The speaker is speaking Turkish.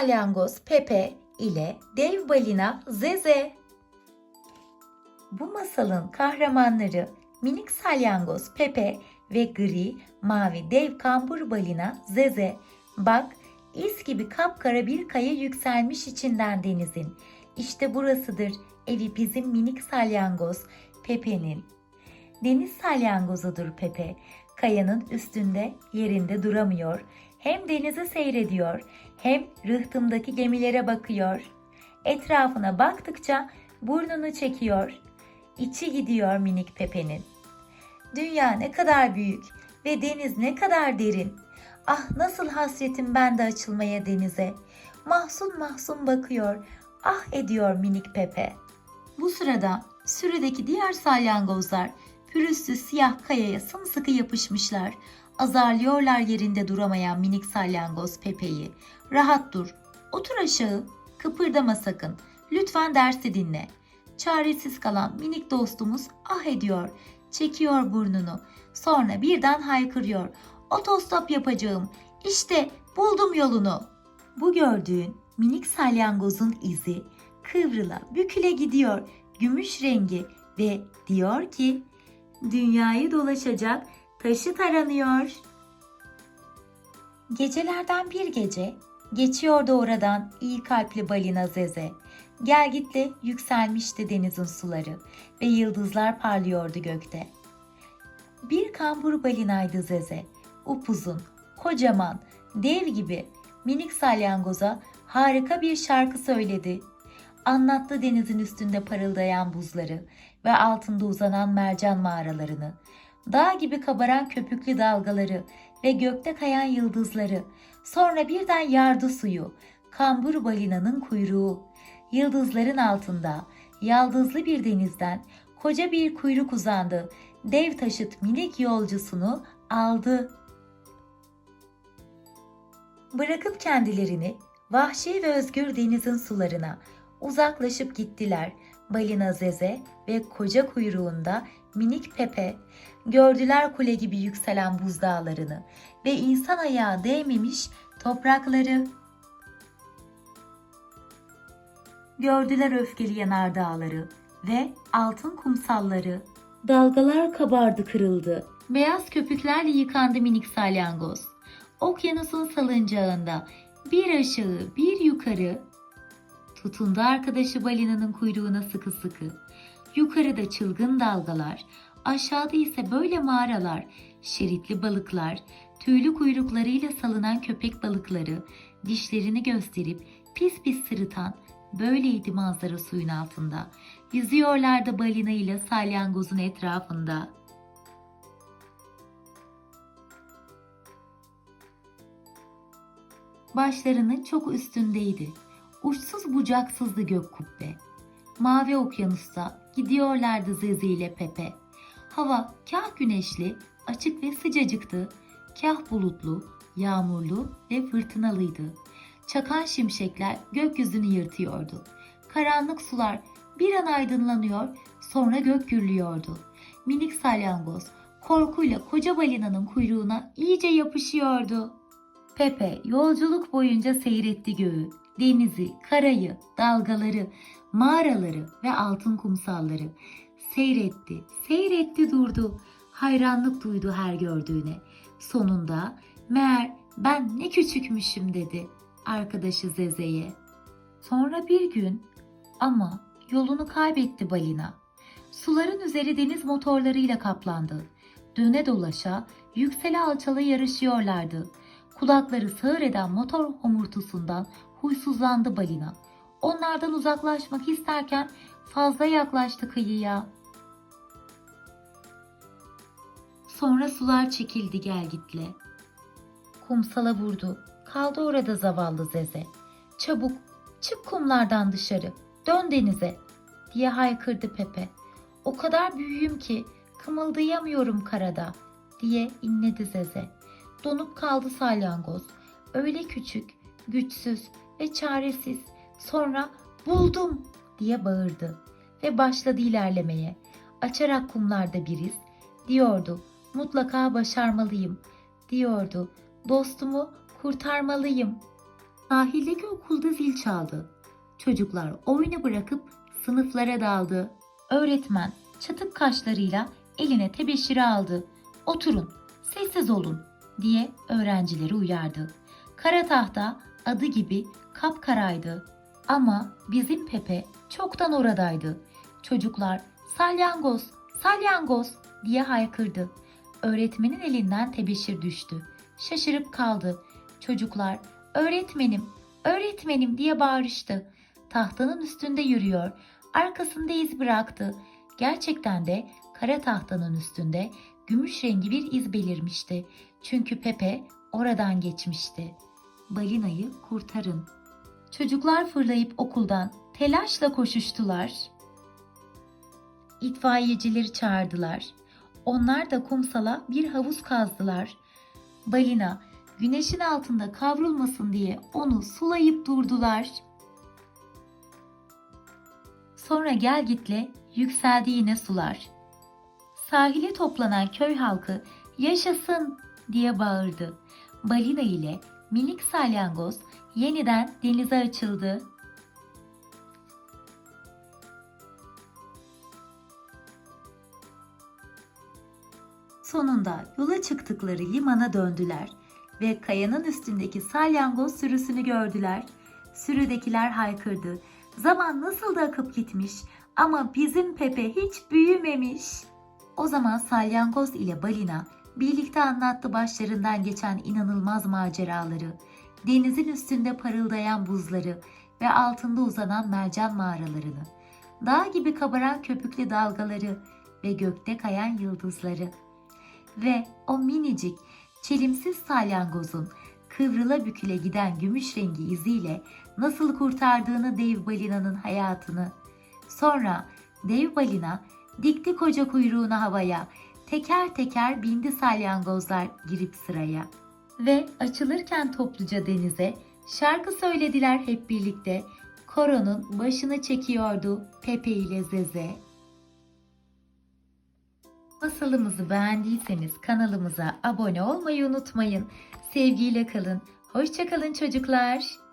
salyangoz Pepe ile dev balina Zeze. Bu masalın kahramanları minik salyangoz Pepe ve gri, mavi dev kambur balina Zeze. Bak, iz gibi kapkara bir kaya yükselmiş içinden denizin. İşte burasıdır evi bizim minik salyangoz Pepe'nin. Deniz salyangozudur Pepe. Kayanın üstünde yerinde duramıyor. Hem denizi seyrediyor hem rıhtımdaki gemilere bakıyor. Etrafına baktıkça burnunu çekiyor. İçi gidiyor minik Pepe'nin. Dünya ne kadar büyük ve deniz ne kadar derin. Ah nasıl hasretim ben de açılmaya denize. Mahzun mahzun bakıyor. Ah ediyor minik Pepe. Bu sırada sürüdeki diğer salyangozlar pürüzsüz siyah kayaya sımsıkı yapışmışlar. Azarlıyorlar yerinde duramayan minik salyangoz Pepe'yi. Rahat dur, otur aşağı, kıpırdama sakın. Lütfen dersi dinle. Çaresiz kalan minik dostumuz ah ediyor, çekiyor burnunu. Sonra birden haykırıyor. Otostop yapacağım. İşte buldum yolunu. Bu gördüğün minik salyangozun izi kıvrıla büküle gidiyor. Gümüş rengi ve diyor ki dünyayı dolaşacak taşı taranıyor. Gecelerden bir gece geçiyordu oradan iyi kalpli balina Zeze. Gelgitle yükselmişti denizin suları ve yıldızlar parlıyordu gökte. Bir kambur balinaydı Zeze. Upuzun, kocaman, dev gibi minik salyangoza harika bir şarkı söyledi. Anlattı denizin üstünde parıldayan buzları ve altında uzanan mercan mağaralarını, dağ gibi kabaran köpüklü dalgaları ve gökte kayan yıldızları, sonra birden yardı suyu, kambur balinanın kuyruğu, yıldızların altında, yaldızlı bir denizden koca bir kuyruk uzandı, dev taşıt minik yolcusunu aldı. Bırakıp kendilerini vahşi ve özgür denizin sularına uzaklaşıp gittiler. Balina Zeze ve koca kuyruğunda minik Pepe gördüler kule gibi yükselen buzdağlarını ve insan ayağı değmemiş toprakları. Gördüler öfkeli yanardağları ve altın kumsalları. Dalgalar kabardı kırıldı. Beyaz köpüklerle yıkandı minik salyangoz. Okyanusun salıncağında bir aşağı bir yukarı tutundu arkadaşı balinanın kuyruğuna sıkı sıkı. Yukarıda çılgın dalgalar, aşağıda ise böyle mağaralar, şeritli balıklar, tüylü kuyruklarıyla salınan köpek balıkları, dişlerini gösterip pis pis sırıtan böyleydi manzara suyun altında. Yüzüyorlardı balina ile salyangozun etrafında. Başlarının çok üstündeydi. Uçsuz bucaksızdı gök kubbe. Mavi okyanusta gidiyorlardı Zezi ile Pepe. Hava kah güneşli, açık ve sıcacıktı. Kah bulutlu, yağmurlu ve fırtınalıydı. Çakan şimşekler gökyüzünü yırtıyordu. Karanlık sular bir an aydınlanıyor, sonra gök gürlüyordu. Minik salyangoz korkuyla koca balinanın kuyruğuna iyice yapışıyordu. Pepe yolculuk boyunca seyretti göğü, denizi, karayı, dalgaları, mağaraları ve altın kumsalları. Seyretti, seyretti durdu. Hayranlık duydu her gördüğüne. Sonunda meğer ben ne küçükmüşüm dedi arkadaşı Zeze'ye. Sonra bir gün ama yolunu kaybetti balina. Suların üzeri deniz motorlarıyla kaplandı. Döne dolaşa, yüksele alçala yarışıyorlardı. Kulakları sağır eden motor homurtusundan huysuzlandı balina. Onlardan uzaklaşmak isterken fazla yaklaştı kıyıya. Sonra sular çekildi gelgitle. Kumsala vurdu. Kaldı orada zavallı Zeze. Çabuk, çık kumlardan dışarı, dön denize diye haykırdı Pepe. O kadar büyüğüm ki kımıldayamıyorum karada diye inledi Zeze. Donup kaldı salyangoz. Öyle küçük, güçsüz ve çaresiz. Sonra buldum diye bağırdı ve başladı ilerlemeye. Açarak kumlarda bir iz diyordu. Mutlaka başarmalıyım diyordu. Dostumu kurtarmalıyım. Sahildeki okulda zil çaldı. Çocuklar oyunu bırakıp sınıflara daldı. Öğretmen çatık kaşlarıyla eline tebeşiri aldı. Oturun, sessiz olun diye öğrencileri uyardı. Kara tahta adı gibi kapkaraydı. Ama bizim Pepe çoktan oradaydı. Çocuklar salyangoz, salyangoz diye haykırdı. Öğretmenin elinden tebeşir düştü. Şaşırıp kaldı. Çocuklar öğretmenim, öğretmenim diye bağırıştı. Tahtanın üstünde yürüyor. Arkasında iz bıraktı. Gerçekten de kara tahtanın üstünde gümüş rengi bir iz belirmişti. Çünkü Pepe oradan geçmişti. Balinayı kurtarın. Çocuklar fırlayıp okuldan telaşla koşuştular. İtfaiyecileri çağırdılar. Onlar da kumsala bir havuz kazdılar. Balina güneşin altında kavrulmasın diye onu sulayıp durdular. Sonra gel gitle yükseldi yine sular. Sahile toplanan köy halkı yaşasın diye bağırdı. Balina ile minik salyangoz yeniden denize açıldı. Sonunda yola çıktıkları limana döndüler ve kayanın üstündeki salyangoz sürüsünü gördüler. Sürüdekiler haykırdı. Zaman nasıl da akıp gitmiş ama bizim Pepe hiç büyümemiş. O zaman salyangoz ile balina birlikte anlattı başlarından geçen inanılmaz maceraları. Denizin üstünde parıldayan buzları ve altında uzanan mercan mağaralarını. Dağ gibi kabaran köpüklü dalgaları ve gökte kayan yıldızları. Ve o minicik, çelimsiz salyangozun kıvrıla büküle giden gümüş rengi iziyle nasıl kurtardığını dev balinanın hayatını. Sonra dev balina dikti koca kuyruğunu havaya, teker teker bindi salyangozlar girip sıraya. Ve açılırken topluca denize şarkı söylediler hep birlikte. Koronun başını çekiyordu Pepe ile Zeze. Masalımızı beğendiyseniz kanalımıza abone olmayı unutmayın. Sevgiyle kalın. Hoşçakalın çocuklar.